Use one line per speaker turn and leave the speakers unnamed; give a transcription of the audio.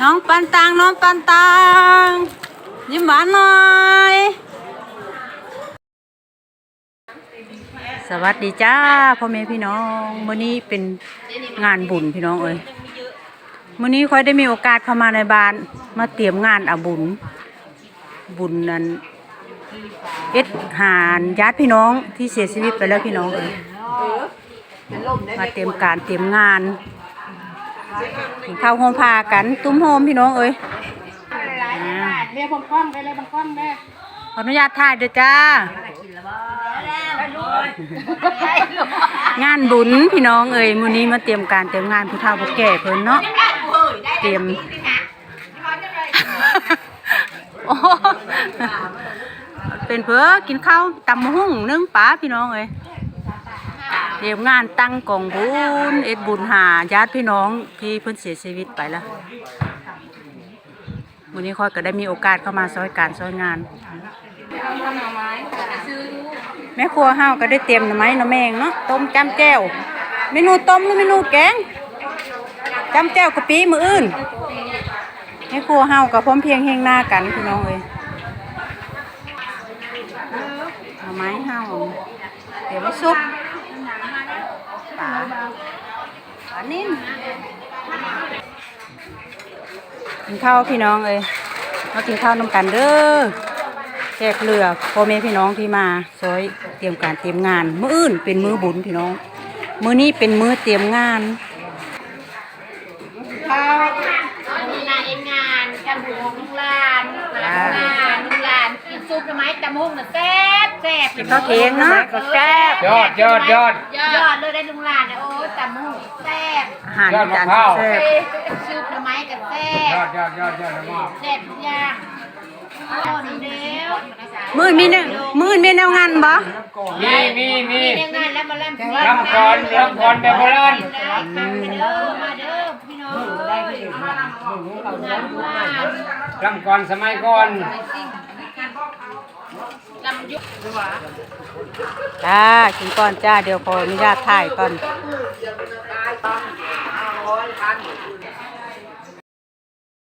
น้องปันตังน้องปันตังยิ้มหวานหน่อย สวัสดีจ้าพ่อแม่พี่น้องมื้อนี้เป็นงานบุญพี่น้องเอ้ยมื้อนี้ค่อยได้มีโอกาสเข้ามาในบ้าน มาเตรียมงานอาบุญ บุญนั้นเอ็ดหานญาติพี่น้องที่เสียชีวิตไปแล้วพี่น้องเอ้ยมาเตรียมการเตรียมงาน กินข้าวโฮมพากันตุ้มโฮมพี่น้องเอ้ยอ่า
เรียกบังกล้องไปเลยบังกล้องได้
ขออนุญาตถ่ายเด้อจ้างานบุญพี่น้องเอ้ยมื้อนี้มาเตรียมการเตรียมงานผู้เฒ่าผู้แก่เพิ่นเนาะเตรียมเป็นเพื่อกินข้าวตำมะหุ่งนึ่งปลาพี่น้องเอ้ย เตรียมงานตั้งกองบุญเอ็ดบุญหาญาติพี่น้องที่เพิ่นเสียชีวิตไปแล้วมื้อนี้ค่อยก็ได้มีโอกาสเข้ามาซอยการซอยงานแม่ครัวเฮาวก็ได้เตรียมหน่อไม้หน่อแมงเนาะต้มจำแก้วเมนูต้มหรือเมนูแกงจำแก้วกะปิมืออื่นแม่ครัวเฮาวก็พร้อมเพียงเฮงหน้ากันพี่น้องเอ้ยหน่อไม้เฮาวเดี๋ยวมาซุป ปลาปลานิ่มกินข้าวพี่น้องเอ้ยมากินข้าวน้ำกันเด้อแขกเรือพ่อแม่พี่น้องที่มาซอยเตรียมการเตรียมงาน มื้ออื่นเป็นมื้อบุญพี่น้อง มื้อนี้เป็นมื้อเตรียมงาน
มีนาเอ็นงานจำบุญของลุงลานงานลุงลานกินซุปไมจำหุ่งน่ะแซ่บ แซ่บ
กินข้าวเทงเนาะ
ก็แซ่บ
ยอดยอดยอด
ยอดเลยได้ลุงลานเนี่ยโอ้จำหุ่งแซ่บ
อาหารจานแซ่บ
ซุปทำไมก็แซ่
ยอบดยอดยอดยอดมาก
แซ่บทุกอย่างอ๋อนี่เดียว
มื้อมีแนวมื้อมีแนวงานบ่
มีมีมี
มีแต่งานแล้วมาล่ำเพลง
ลำกรลำกรแบบโบราณ
ได้ฟังไปเด้อมาเด้อพี่น้องได้ไปถึงงานลุงลาน
ลำกรสมัยก่อน
ลำยุก
จ้ากินก่อนจ้า เดี๋ยวขออนุญาติถ่ายก่อน